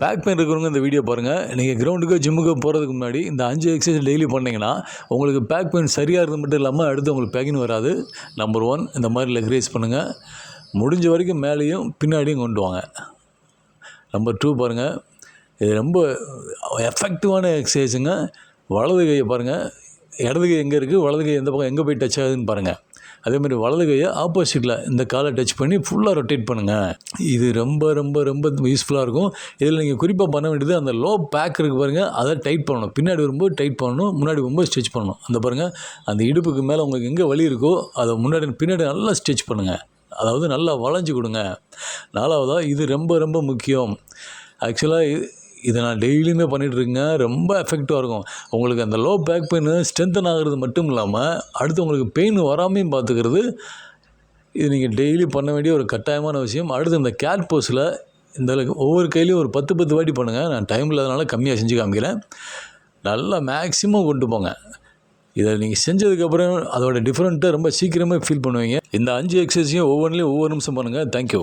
Back pain இருக்கிறவங்க இந்த video பாருங்கள் நீங்கள் கிரவுண்டுக்கோ ஜிம்முக்கோ போகிறதுக்கு முன்னாடி இந்த அஞ்சு எக்ஸசைஸ் டெய்லி பண்ணிங்கன்னா உங்களுக்கு பேக் பெயின் சரியாக இருந்தது மட்டும் இல்லாமல் அடுத்து உங்களுக்கு பேக்கின் வராது. நம்பர் ஒன் இந்த மாதிரி லெக் ரேஸ் பண்ணுங்கள் முடிஞ்ச வரைக்கும் மேலேயும் பின்னாடியும் கொண்டு வாங்க. நம்பர் டூ பாருங்கள் இது ரொம்ப எஃபெக்டிவான எக்ஸசைஸுங்க வலது கையை பாருங்கள் இடது கை எங்கே இருக்குது வலது கை எந்த பக்கம் எங்கே போய் டச் ஆகுதுன்னு பாருங்கள் அதே மாதிரி வலது கையை ஆப்போசிட்டில் இந்த காலை டச் பண்ணி ஃபுல்லாக ரொட்டேட் பண்ணுங்கள் இது ரொம்ப ரொம்ப ரொம்ப யூஸ்ஃபுல்லாக இருக்கும். இதில் நீங்கள் குறிப்பாக பண்ண வேண்டியது அந்த லோ பேக் இருக்குது பாருங்கள் அதை டைட் பண்ணணும். பின்னாடி வரும்போது டைட் பண்ணணும். முன்னாடி வரும்போது ஸ்டிச் பண்ணணும். அந்த பாருங்கள் அந்த இடுப்புக்கு மேலே உங்களுக்கு எங்கே வலி இருக்கோ அதை முன்னாடி பின்னாடி நல்லா ஸ்டிச் பண்ணுங்கள் அதாவது நல்லா வளைஞ்சு கொடுங்க. நாலாவதாக இது ரொம்ப ரொம்ப முக்கியம். ஆக்சுவலாக இதை நான் டெய்லியுமே பண்ணிகிட்டு இருக்கேங்க ரொம்ப எஃபெக்டிவாக இருக்கும். உங்களுக்கு அந்த லோ பேக் பெயின் ஸ்ட்ரென்தன் ஆகிறது மட்டும் இல்லாமல் அடுத்து உங்களுக்கு பெயின் வராமையும் பார்த்துக்கிறது இது நீங்கள் டெய்லி பண்ண வேண்டிய ஒரு கட்டாயமான விஷயம். அடுத்து இந்த கேட் போஸில் இந்த ஒவ்வொரு கையிலையும் ஒரு பத்து பத்து வாட்டி பண்ணுங்கள் நான் டைம் இல்லாதனால கம்மியாக செஞ்சு காமிக்கிறேன் நல்லா மேக்ஸிமம் கொண்டு போங்க. இதை நீங்கள் செஞ்சதுக்கப்புறம் அதோட டிஃப்ரெண்ட்டை ரொம்ப சீக்கிரமாக ஃபீல் பண்ணுவீங்க. இந்த அஞ்சு எக்ஸசைஸையும் ஒவ்வொன்றிலையும் ஒவ்வொரு நிமிஷம் பண்ணுங்கள் தேங்க்யூ